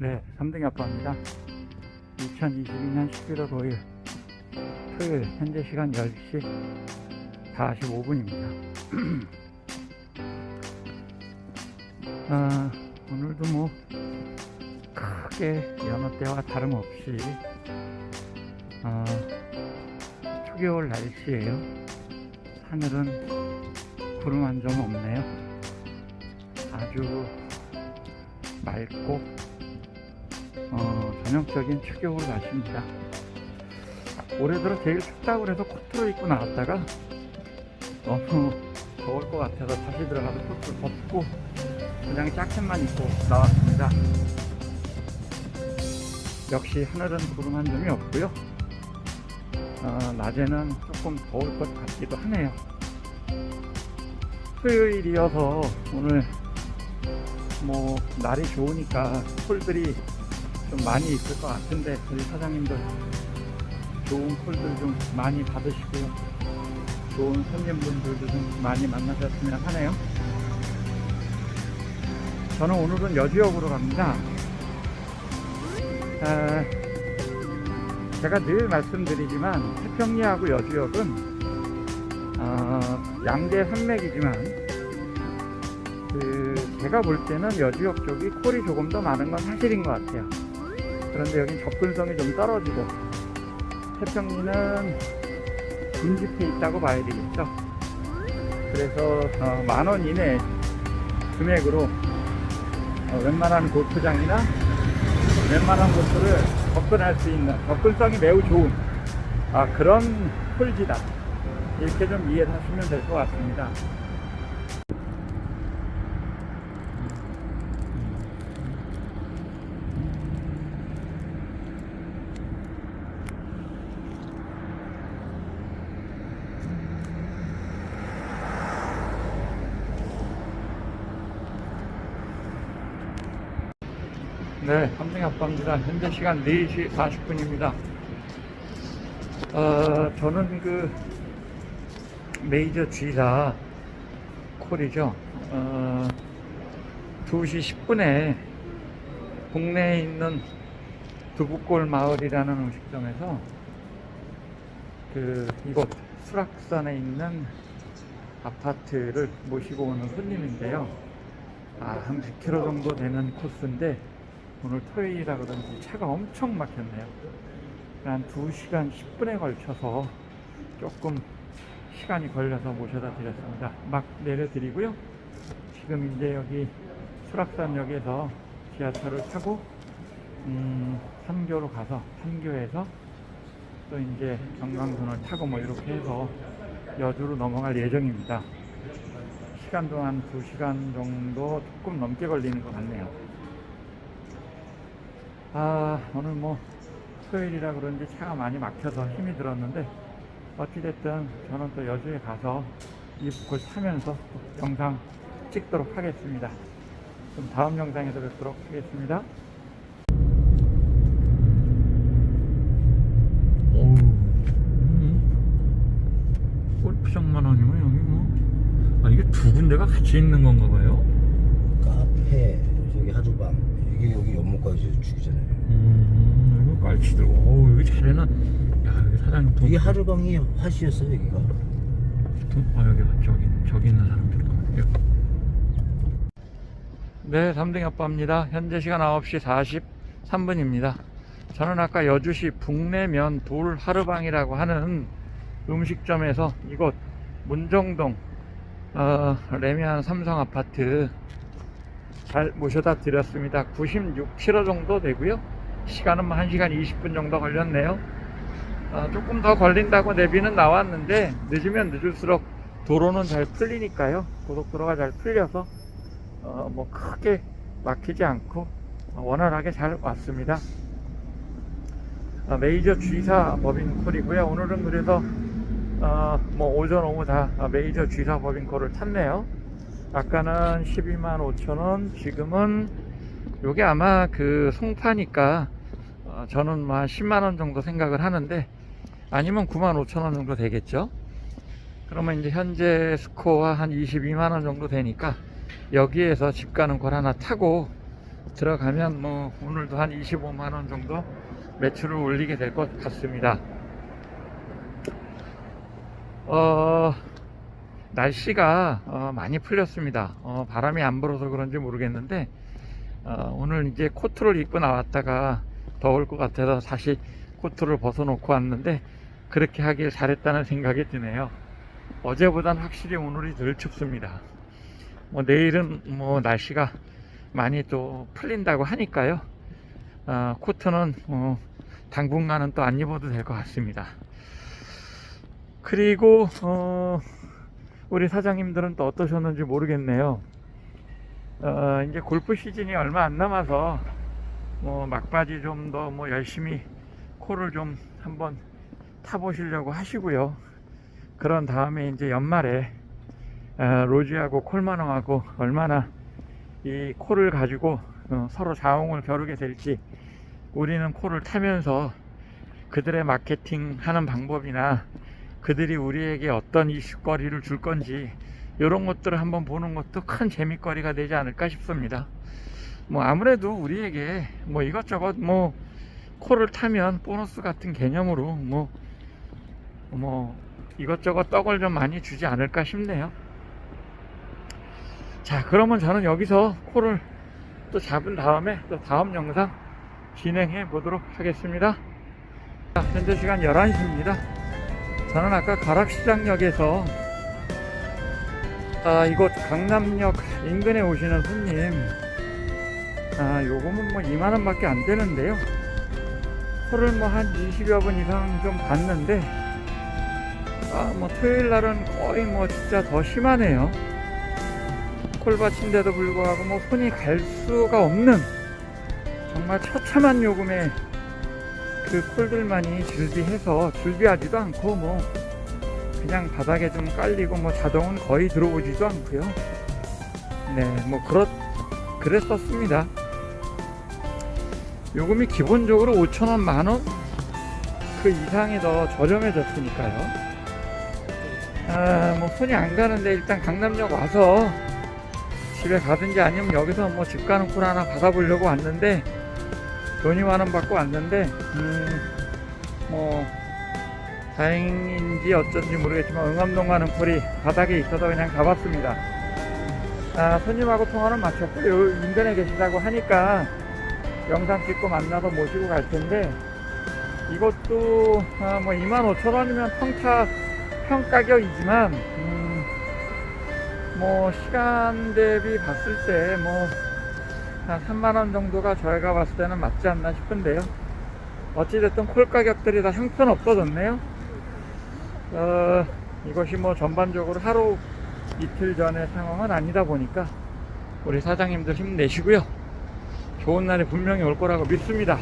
네, 3등 아빠입니다. 2022년 11월 5일 토요일 현재 시간 10시 45분입니다. 아, 오늘도 뭐 크게 여느 때와 다름없이 아, 초겨울 날씨예요. 하늘은 구름 한 점 없네요. 아주 맑고 어, 전형적인 초겨울 날씨입니다. 올해 들어 제일 춥다고 그래서 코트를 입고 나왔다가 너무 더울 것 같아서 다시 들어가서 코트를 벗고 그냥 자켓만 입고 나왔습니다. 역시 하늘은 구름 한 점이 없고요. 어, 낮에는 조금 더울 것 같기도 하네요. 토요일이어서 오늘 뭐 날이 좋으니까 콜들이 좀 많이 있을 것 같은데 우리 사장님들 좋은 콜들 좀 많이 받으시고요. 좋은 손님분들도 좀 많이 만나셨으면 하네요. 저는 오늘은 여지역으로 갑니다. 아, 제가 늘 말씀드리지만 태평리하고 여주역은 어, 양대 산맥이지만 그 제가 볼 때는 여주역 쪽이 콜이 조금 더 많은 건 사실인 것 같아요. 그런데 여긴 접근성이 좀 떨어지고 태평리는 군집해 있다고 봐야 되겠죠. 그래서 어, 만원 이내 금액으로 어, 웬만한 골프장이나 웬만한 곳들을 접근할 수 있는 접근성이 매우 좋은 아, 그런 콜지다. 이렇게 좀 이해를 하시면 될 것 같습니다. 네, 삼성 아빠입니다. 현재 시간 4시 40분입니다. 어, 저는 그 메이저 G사 콜이죠. 어, 2시 10분에 국내에 있는 두부골 마을이라는 음식점에서 그 이곳 수락산에 있는 아파트를 모시고 오는 손님인데요. 아, 한 100km 정도 되는 코스인데 오늘 토요일이라 그런지 차가 엄청 막혔네요. 한 2시간 10분에 걸쳐서 조금 시간이 걸려서 모셔다 드렸습니다. 막 내려드리고요. 지금 이제 여기 수락산역에서 지하철을 타고 음, 삼교로 가서 삼교에서 또 이제 경강선을 타고 뭐 이렇게 해서 여주로 넘어갈 예정입니다. 시간 동안 2시간 정도 조금 넘게 걸리는 것 같네요. 아, 오늘 뭐 토요일이라 그런지 차가 많이 막혀서 힘이 들었는데 어찌됐든 저는 또 여주에 가서 이 북을 타면서 또 영상 찍도록 하겠습니다. 그럼 다음 영상에서 뵙도록 하겠습니다. 어우, 음. 골프장만 아니면 여기 뭐, 아, 이게 두 군데가 같이 있는 건가 봐요? 카페 저기 하주방 이게 여기 연못까지 죽이잖아요. 음, 이거 깔치 들고, 어우, 여기 잘해놔. 야, 여기 사장님 돈, 이게 하주방이 화시였어요 여기가. 돈, 아, 여기, 저기, 저기 있는 사람들 거. 네, 3등 아빠입니다. 현재 시간 9시 43분입니다. 저는 아까 여주시 북내면 돌 하르방이라고 하는 음식점에서 이곳 문정동 어, 레미안 삼성 아파트 잘 모셔다 드렸습니다. 96km 정도 되고요. 시간은 뭐 1시간 20분 정도 걸렸네요. 어, 조금 더 걸린다고 내비는 나왔는데 늦으면 늦을수록 도로는 잘 풀리니까요. 고속도로가 잘 풀려서 어, 뭐 크게 막히지 않고 어, 원활하게 잘 왔습니다. 어, 메이저 G사 법인 콜이고요. 오늘은 그래서 어, 뭐 오전 오후 다 메이저 G사 법인 콜을 탔네요. 아까는 12만 5천 원, 지금은 요게 아마 그 송파니까 어, 저는 뭐 한 10만 원 정도 생각을 하는데 아니면 9만 5천 원 정도 되겠죠. 그러면 이제 현재 스코어 한 22만 원 정도 되니까 여기에서 집 가는 걸 하나 타고 들어가면 뭐 오늘도 한 25만 원 정도 매출을 올리게 될 것 같습니다. 어, 날씨가 어, 많이 풀렸습니다. 어, 바람이 안 불어서 그런지 모르겠는데 어, 오늘 이제 코트를 입고 나왔다가 더울 것 같아서 다시 코트를 벗어놓고 왔는데 그렇게 하길 잘했다는 생각이 드네요. 어제보단 확실히 오늘이 덜 춥습니다. 뭐 내일은 뭐 날씨가 많이 또 풀린다고 하니까요. 어, 코트는 어, 당분간은 또 안 입어도 될 것 같습니다. 그리고 어, 우리 사장님들은 또 어떠셨는지 모르겠네요. 어, 이제 골프 시즌이 얼마 안 남아서 뭐 막바지 좀 더 뭐 열심히 코를 좀 한번 타보시려고 하시고요. 그런 다음에 이제 연말에 어, 로지하고 콜마노하고 얼마나 이 코를 가지고 어, 서로 자웅을 겨루게 될지 우리는 코를 타면서 그들의 마케팅 하는 방법이나 그들이 우리에게 어떤 이슈거리를 줄 건지 이런 것들을 한번 보는 것도 큰 재미거리가 되지 않을까 싶습니다. 뭐 아무래도 우리에게 뭐 이것저것 뭐 코를 타면 보너스 같은 개념으로 뭐 뭐 이것저것 떡을 좀 많이 주지 않을까 싶네요. 자, 그러면 저는 여기서 코를 또 잡은 다음에 또 다음 영상 진행해 보도록 하겠습니다. 자, 현재 시간 11시입니다. 저는 아까 가락시장역에서 아, 이곳 강남역 인근에 오시는 손님 아, 요금은 뭐 2만원 밖에 안 되는데요. 코를 뭐 한 20여 분 이상 좀 봤는데 아, 뭐 토요일 날은 거의 뭐 진짜 더 심하네요. 콜받친데도 불구하고 뭐 손이 갈 수가 없는 정말 처참한 요금에 그 콜들만이 줄비해서 줄비하지도 않고 뭐 그냥 바닥에 좀 깔리고 뭐 자동은 거의 들어오지도 않고요. 네, 뭐 그렇 그랬었습니다. 요금이 기본적으로 5천원 만원 그 이상이 더 저렴해졌으니까요. 아, 뭐 손이 안 가는데 일단 강남역 와서 집에 가든지 아니면 여기서 뭐 집 가는 콜 하나 받아보려고 왔는데 돈이 만 원 받고 왔는데 음 뭐 다행인지 어쩐지 모르겠지만 응암동 가는 콜이 바닥에 있어서 그냥 가봤습니다. 아 손님하고 통화는 마쳤고 요 인근에 계시다고 하니까 영상 찍고 만나서 모시고 갈 텐데 이것도 아, 뭐 25,000원이면 평타 평가격이지만 음, 뭐 시간 대비 봤을 때뭐 한 3만원 정도가 저희가 봤을 때는 맞지 않나 싶은데요. 어찌됐든 콜 가격들이 다 형편없어졌네요. 어, 이것이 뭐 전반적으로 하루 이틀 전의 상황은 아니다 보니까 우리 사장님들 힘내시고요. 좋은 날이 분명히 올 거라고 믿습니다